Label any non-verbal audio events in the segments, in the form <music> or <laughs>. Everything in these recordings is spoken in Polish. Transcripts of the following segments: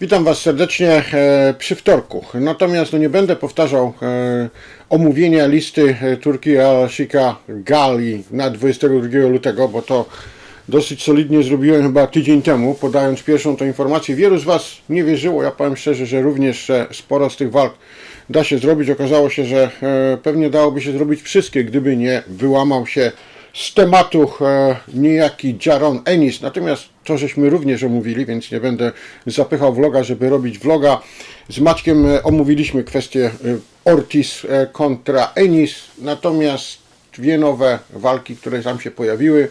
Witam Was serdecznie e, przy wtorku. Natomiast no, nie będę powtarzał e, omówienia listy e, Turki Al-Shika Gali na 22 lutego, bo to dosyć solidnie zrobiłem chyba tydzień temu, podając pierwszą tą informację. Wielu z Was nie wierzyło, ja powiem szczerze, że również sporo z tych walk da się zrobić. Okazało się, że pewnie dałoby się zrobić wszystkie, gdyby nie wyłamał się z tematu e, niejaki Jaron Ennis. Natomiast to żeśmy również omówili, więc nie będę zapychał vloga, żeby robić vloga. Z Maćkiem e, omówiliśmy kwestię e, Ortiz kontra Ennis. Natomiast dwie nowe walki, które tam się pojawiły.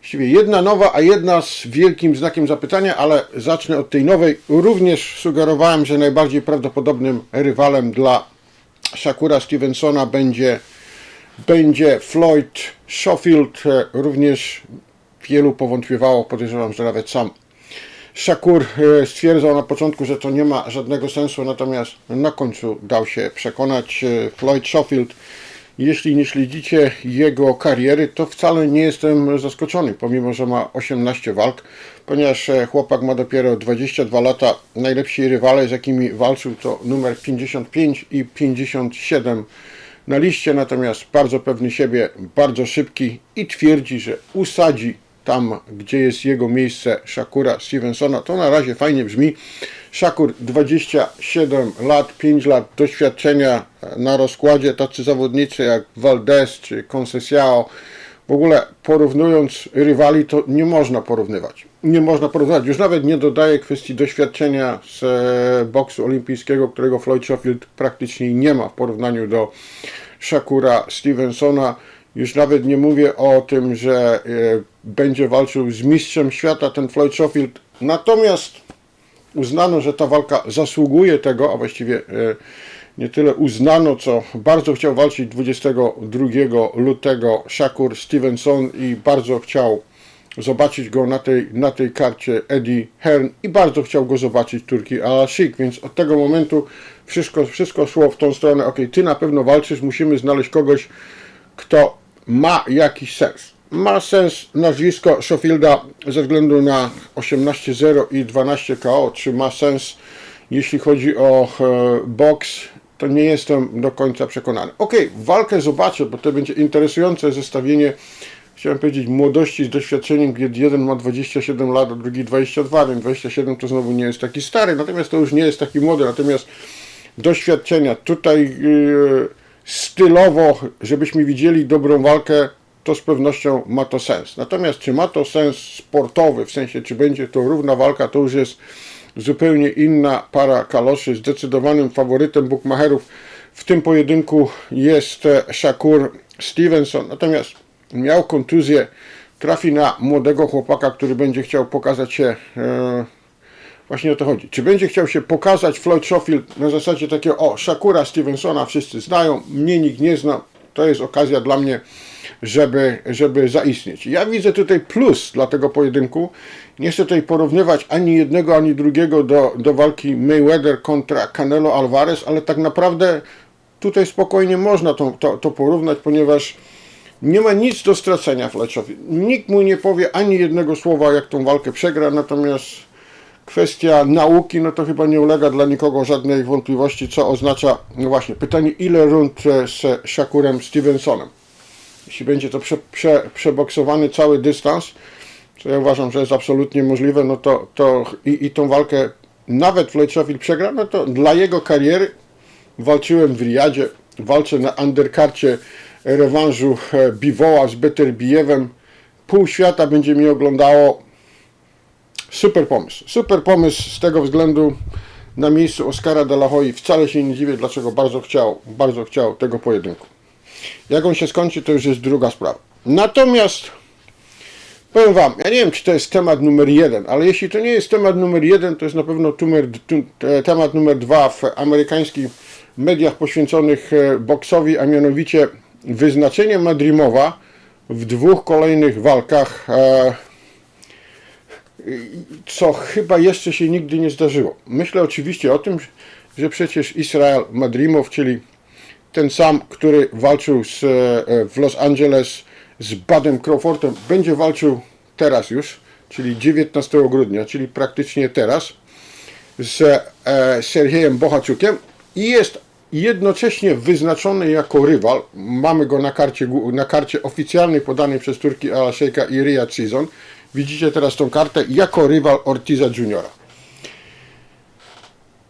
Właściwie jedna nowa, a jedna z wielkim znakiem zapytania, ale zacznę od tej nowej. Również sugerowałem, że najbardziej prawdopodobnym rywalem dla Shakura Stevensona będzie, będzie Floyd Schofield. E, Również wielu powątpiewało, podejrzewam, że nawet sam Shakur e, stwierdzał na początku, że to nie ma żadnego sensu, natomiast na końcu dał się przekonać e, Floyd Schofield. Jeśli nie śledzicie jego kariery, to wcale nie jestem zaskoczony, pomimo że ma 18 walk, ponieważ chłopak ma dopiero 22 lata. Najlepsi rywale, z jakimi walczył, to numer 55 i 57 na liście, natomiast bardzo pewny siebie, bardzo szybki i twierdzi, że usadzi tam, gdzie jest jego miejsce Shakura Stevensona. To na razie fajnie brzmi. Shakur 27 lat, 5 lat doświadczenia na rozkładzie, tacy zawodnicy jak Valdez czy Concesiao. W ogóle porównując rywali, to nie można porównywać. Nie można porównywać. Już nawet nie dodaję kwestii doświadczenia z e, boksu olimpijskiego, którego Floyd Schofield praktycznie nie ma w porównaniu do Shakura Stevensona. Już nawet nie mówię o tym, że e, będzie walczył z mistrzem świata ten Floyd Schofield. Natomiast uznano, że ta walka zasługuje tego, a właściwie e, nie tyle uznano, co bardzo chciał walczyć 22 lutego Shakur Stevenson i bardzo chciał zobaczyć go na tej, na tej karcie Eddie Hearn i bardzo chciał go zobaczyć Turki Al-Ashik, więc od tego momentu wszystko, wszystko szło w tą stronę, ok, ty na pewno walczysz, musimy znaleźć kogoś, kto ma jakiś sens. Ma sens nazwisko Schofielda ze względu na 18-0 i 12 KO, czy ma sens jeśli chodzi o e, boks, to nie jestem do końca przekonany. Ok, walkę zobaczę, bo to będzie interesujące zestawienie, chciałem powiedzieć, młodości z doświadczeniem, gdzie jeden ma 27 lat, a drugi 22, więc 27 to znowu nie jest taki stary, natomiast to już nie jest taki młody, natomiast doświadczenia tutaj yy, stylowo, żebyśmy widzieli dobrą walkę, to z pewnością ma to sens. Natomiast czy ma to sens sportowy, w sensie czy będzie to równa walka, to już jest zupełnie inna para kaloszy. Zdecydowanym faworytem bookmacherów w tym pojedynku jest e, Shakur Stevenson. Natomiast miał kontuzję, trafi na młodego chłopaka, który będzie chciał pokazać się e, Właśnie o to chodzi. Czy będzie chciał się pokazać Floyd Schofield na zasadzie takiego, o, Shakura Stevensona wszyscy znają, mnie nikt nie zna, to jest okazja dla mnie, żeby, żeby zaistnieć. Ja widzę tutaj plus dla tego pojedynku. Nie chcę tutaj porównywać ani jednego, ani drugiego do, do walki Mayweather kontra Canelo Alvarez, ale tak naprawdę tutaj spokojnie można to, to, to porównać, ponieważ nie ma nic do stracenia Fletchowi. Nikt mu nie powie ani jednego słowa, jak tą walkę przegra, natomiast kwestia nauki, no to chyba nie ulega dla nikogo żadnej wątpliwości, co oznacza, no właśnie, pytanie, ile rund z Shakurem Stevensonem. Jeśli będzie to prze, prze, przeboksowany cały dystans, co ja uważam, że jest absolutnie możliwe, no to, to i, i tą walkę nawet Floyd Schofield przegra, no to dla jego kariery walczyłem w Riyadzie, walczę na underkarcie rewanżu e, Biwoła z Beterbijewem. Pół świata będzie mi oglądało. Super pomysł. Super pomysł z tego względu na miejscu Oscara de la Hoya. Wcale się nie dziwię, dlaczego bardzo chciał, bardzo chciał tego pojedynku. Jak on się skończy, to już jest druga sprawa. Natomiast powiem Wam, ja nie wiem, czy to jest temat numer jeden, ale jeśli to nie jest temat numer jeden, to jest na pewno tumer, tu, te- temat numer dwa w amerykańskich mediach poświęconych e, boksowi, a mianowicie wyznaczenie Madrimowa w dwóch kolejnych walkach, e, co chyba jeszcze się nigdy nie zdarzyło. Myślę oczywiście o tym, że przecież Israel Madrimow, czyli ten sam, który walczył z, e, w Los Angeles z Badem Crawfordem, będzie walczył teraz już, czyli 19 grudnia, czyli praktycznie teraz. z e, Serhiejem Bohaczukiem i jest jednocześnie wyznaczony jako rywal. Mamy go na karcie, na karcie oficjalnej podanej przez Turki Al Sheikha i Riyad Season. Widzicie teraz tą kartę jako rywal Ortiza Juniora.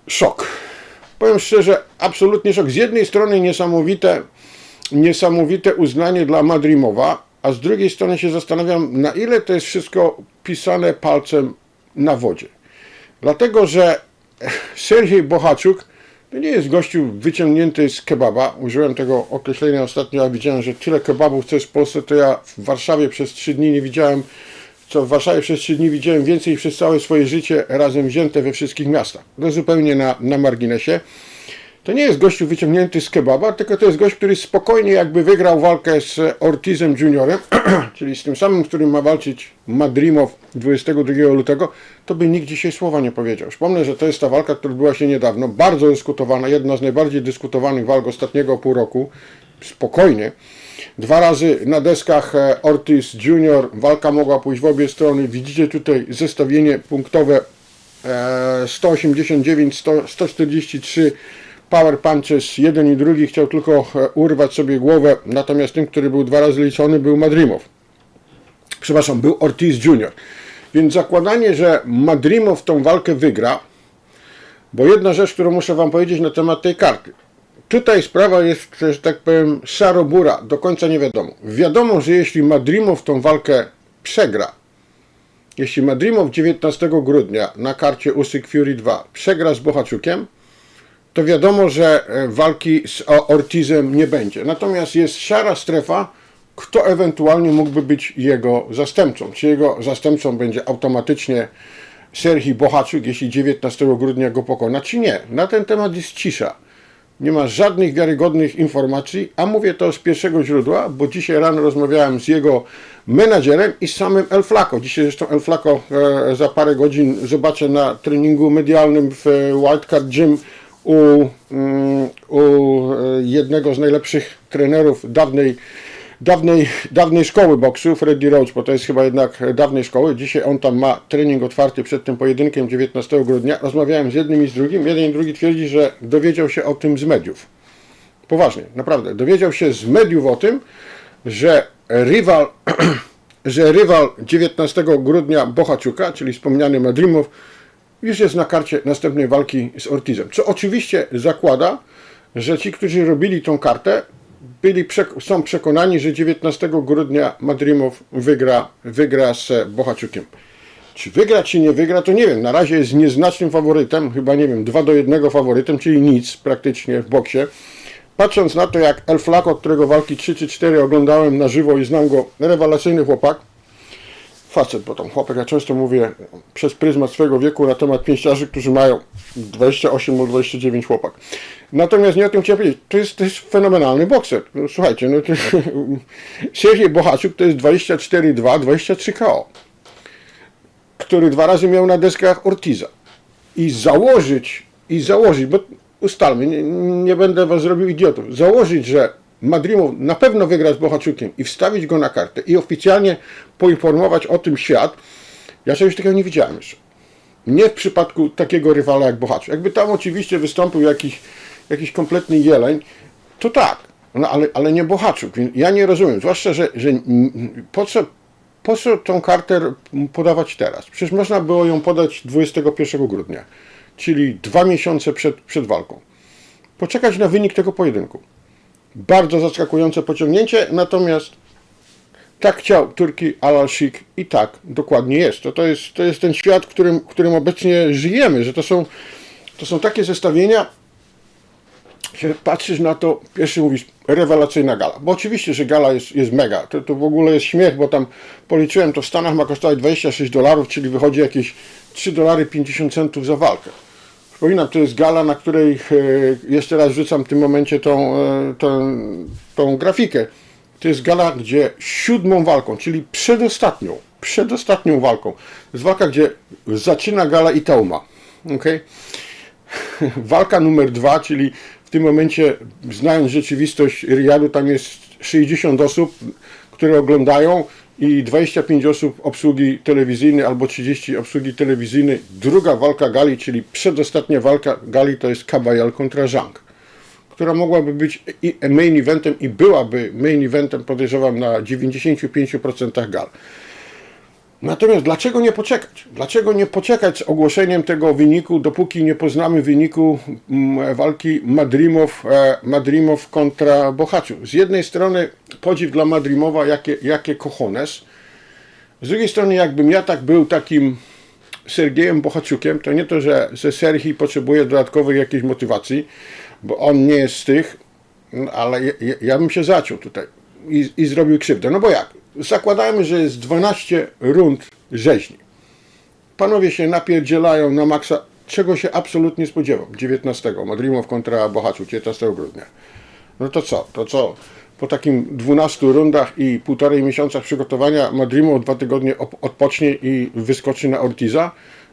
Szok. Powiem szczerze, absolutnie szok. Z jednej strony niesamowite, niesamowite uznanie dla Madrimowa, a z drugiej strony się zastanawiam, na ile to jest wszystko pisane palcem na wodzie. Dlatego, że Serhiej Bohaczuk to nie jest gościu wyciągnięty z kebaba. Użyłem tego określenia ostatnio, widziałem, że tyle kebabów, co jest w Polsce, to ja w Warszawie przez trzy dni nie widziałem, co w Warszawie przez trzy dni widziałem więcej przez całe swoje życie razem wzięte we wszystkich miastach. To zupełnie na, na marginesie. To nie jest gościu wyciągnięty z kebaba, tylko to jest gość, który spokojnie jakby wygrał walkę z Ortizem Juniorem, <clears throat> czyli z tym samym, którym ma walczyć Madrimow 22 lutego, to by nikt dzisiaj słowa nie powiedział. Przypomnę, że to jest ta walka, która odbyła się niedawno, bardzo dyskutowana, jedna z najbardziej dyskutowanych walk ostatniego pół roku, spokojnie. Dwa razy na deskach e, Ortiz Junior, walka mogła pójść w obie strony. Widzicie tutaj zestawienie punktowe e, 189, 100, 143 power punches, jeden i drugi chciał tylko e, urwać sobie głowę, natomiast tym, który był dwa razy liczony był Madrimow. Przepraszam, był Ortiz Junior. Więc zakładanie, że Madrimow tą walkę wygra, bo jedna rzecz, którą muszę Wam powiedzieć na temat tej karty. Tutaj sprawa jest, że tak powiem, szarobura, do końca nie wiadomo. Wiadomo, że jeśli Madrimow tą walkę przegra, jeśli Madrimow 19 grudnia na karcie Usyk Fury 2 przegra z Bohaczukiem, to wiadomo, że e, walki z Ortizem nie będzie. Natomiast jest szara strefa, kto ewentualnie mógłby być jego zastępcą. Czy jego zastępcą będzie automatycznie Serhii Bohaczuk, jeśli 19 grudnia go pokona, czy nie. Na ten temat jest cisza. Nie ma żadnych wiarygodnych informacji, a mówię to z pierwszego źródła, bo dzisiaj rano rozmawiałem z jego menadżerem i z samym El Flaco. Dzisiaj zresztą El Flaco e, za parę godzin zobaczę na treningu medialnym w e, Wildcard Gym u, mm, u e, jednego z najlepszych trenerów dawnej, dawnej, dawnej szkoły boksu, Freddy Roach, bo to jest chyba jednak dawnej szkoły. Dzisiaj on tam ma trening otwarty przed tym pojedynkiem 19 grudnia. Rozmawiałem z jednym i z drugim. Jeden i drugi twierdzi, że dowiedział się o tym z mediów. Poważnie, naprawdę. Dowiedział się z mediów o tym, że rywal, <clears throat> że rywal 19 grudnia Bohaczuka, czyli wspomniany Madrimow, już jest na karcie następnej walki z Ortizem. Co oczywiście zakłada, że ci, którzy robili tą kartę, byli są przekonani, że 19 grudnia Madrimow wygra, wygra z Bohaczukiem. Czy wygra, czy nie wygra, to nie wiem. Na razie jest nieznacznym faworytem, chyba nie wiem, 2 do 1 faworytem, czyli nic praktycznie w boksie. Patrząc na to, jak El Flaco, którego walki 3 czy 4 oglądałem na żywo i znam go, rewelacyjny chłopak, facet, bo tam chłopak, ja często mówię przez pryzmat swojego wieku na temat pięściarzy, którzy mają 28 lub 29 chłopak. Natomiast nie o tym chciałem powiedzieć. To jest, to jest fenomenalny bokser. No, słuchajcie, no to, <laughs> Serhiej Bohaczuk to jest 24-2, 23 KO, który dwa razy miał na deskach Ortiza. I założyć, i założyć, bo ustalmy, nie, nie będę was zrobił idiotów, założyć, że Madrimow na pewno wygra z Bohaczukiem i wstawić go na kartę i oficjalnie poinformować o tym świat, ja czegoś takiego nie widziałem jeszcze. Nie w przypadku takiego rywala jak Bohaczuk. Jakby tam oczywiście wystąpił jakiś, jakiś kompletny jeleń, to tak, no ale, ale nie Bohaczuk. Ja nie rozumiem, zwłaszcza, że, że po co, po co tą kartę podawać teraz? Przecież można było ją podać 21 grudnia, czyli dwa miesiące przed, przed walką. Poczekać na wynik tego pojedynku. Bardzo zaskakujące pociągnięcie, natomiast tak chciał Turki Al-Sheikh i tak dokładnie jest. To, to, jest. to jest ten świat, w którym, w którym obecnie żyjemy, że to są, to są takie zestawienia, że patrzysz na to, pierwszy mówisz, rewelacyjna gala. Bo oczywiście, że gala jest, jest mega. To, to w ogóle jest śmiech, bo tam policzyłem, to w Stanach ma kosztować 26 dolarów, czyli wychodzi jakieś 3 dolary 50 centów za walkę. Przypominam, to jest gala, na której e, jeszcze raz rzucam w tym momencie tą, e, tą, tą grafikę. To jest gala, gdzie siódmą walką, czyli przedostatnią, przedostatnią walką. Jest walka, gdzie zaczyna gala i Tauma. Okay? <laughs> Walka numer dwa, czyli w tym momencie, znając rzeczywistość Riyadu, tam jest 60 osób, które oglądają i 25 osób obsługi telewizyjnej albo 30 obsługi telewizyjnej. Druga walka gali, czyli przedostatnia walka gali to jest Kabayal kontra Zhang, która mogłaby być main eventem i byłaby main eventem podejrzewam na 95% gal. Natomiast dlaczego nie poczekać? Dlaczego nie poczekać z ogłoszeniem tego wyniku, dopóki nie poznamy wyniku mm, walki Madrimow, e, Madrimow kontra Bohaciu? Z jednej strony podziw dla Madrimowa, jakie, jakie cojones. Z drugiej strony, jakbym ja tak był takim Sergiejem Bohaciukiem, to nie to, że, że Serhii potrzebuje dodatkowej jakiejś motywacji, bo on nie jest z tych, no, ale ja- ja bym się zaciął tutaj i, i zrobił krzywdę. No bo jak? Zakładajmy, że jest 12 rund rzeźni. Panowie się napierdzielają na maksa, czego się absolutnie spodziewam. 19 Madrimow kontra Bohaciu, 19 grudnia. No to co? To co? Po takim 12 rundach i półtorej miesiącach przygotowania Madrimow dwa tygodnie odpocznie i wyskoczy na Ortiza,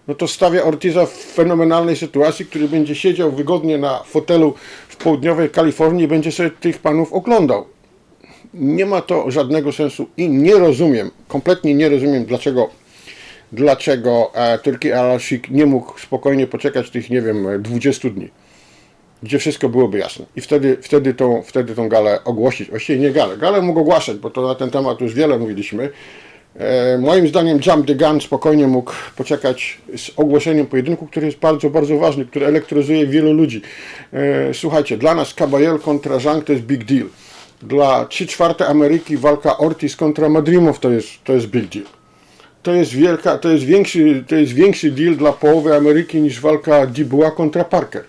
no to stawia Ortiza w fenomenalnej sytuacji, który będzie siedział wygodnie na fotelu w południowej Kalifornii i będzie sobie tych panów oglądał. Nie ma to żadnego sensu i nie rozumiem, kompletnie nie rozumiem, dlaczego dlaczego e, Turki Al-Ashik nie mógł spokojnie poczekać tych, nie wiem, 20 dni, gdzie wszystko byłoby jasne. I wtedy, wtedy, tą, wtedy tą galę ogłosić. Właściwie nie galę. Galę mógł ogłaszać, bo to na ten temat już wiele mówiliśmy. E, moim zdaniem Jump the Gun spokojnie mógł poczekać z ogłoszeniem pojedynku, który jest bardzo, bardzo ważny, który elektryzuje wielu ludzi. E, słuchajcie, dla nas Caballel kontra Zhang to jest big deal. Dla 3 czwarte Ameryki walka Ortiz kontra Madrimov to jest, to jest big deal to jest wielka, to jest większy, to jest większy deal dla połowy Ameryki niż walka Dubois kontra Parker.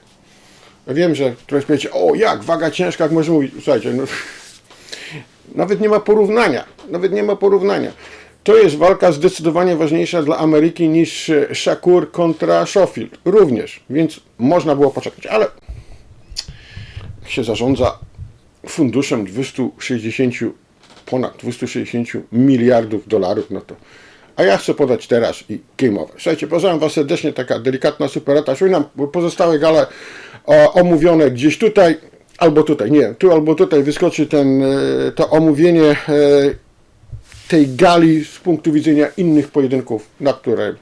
Ja wiem, że ktoś powiecie, o jak, waga ciężka, jak można mówić. Słuchajcie, no, <laughs> nawet nie ma porównania, nawet nie ma porównania. To jest walka zdecydowanie ważniejsza dla Ameryki niż e, Shakur kontra Schofield. Również, więc można było poczekać, ale się zarządza funduszem 260, ponad 260 miliardów dolarów, no to a ja chcę podać teraz i game over. Słuchajcie, pozdrawiam Was serdecznie, taka delikatna superata. Już nam pozostałe gale o, omówione gdzieś tutaj, albo tutaj, nie, tu albo tutaj wyskoczy ten, e, to omówienie e, tej gali z punktu widzenia innych pojedynków, na które,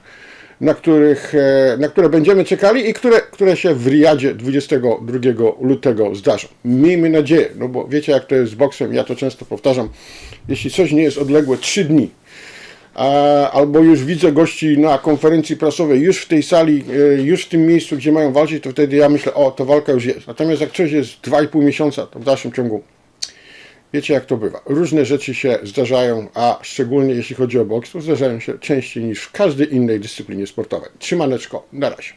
na których, e, na które będziemy czekali i które, które się w Riyadzie 22 lutego zdarzą. Miejmy nadzieję, no bo wiecie jak to jest z boksem, ja to często powtarzam, jeśli coś nie jest odległe 3 dni, albo już widzę gości na konferencji prasowej, już w tej sali, e, już w tym miejscu, gdzie mają walczyć, to wtedy ja myślę, o, to walka już jest. Natomiast jak coś jest 2,5 miesiąca, to w dalszym ciągu wiecie jak to bywa. Różne rzeczy się zdarzają, a szczególnie jeśli chodzi o boks, to zdarzają się częściej niż w każdej innej dyscyplinie sportowej. Trzymaneczko, na razie.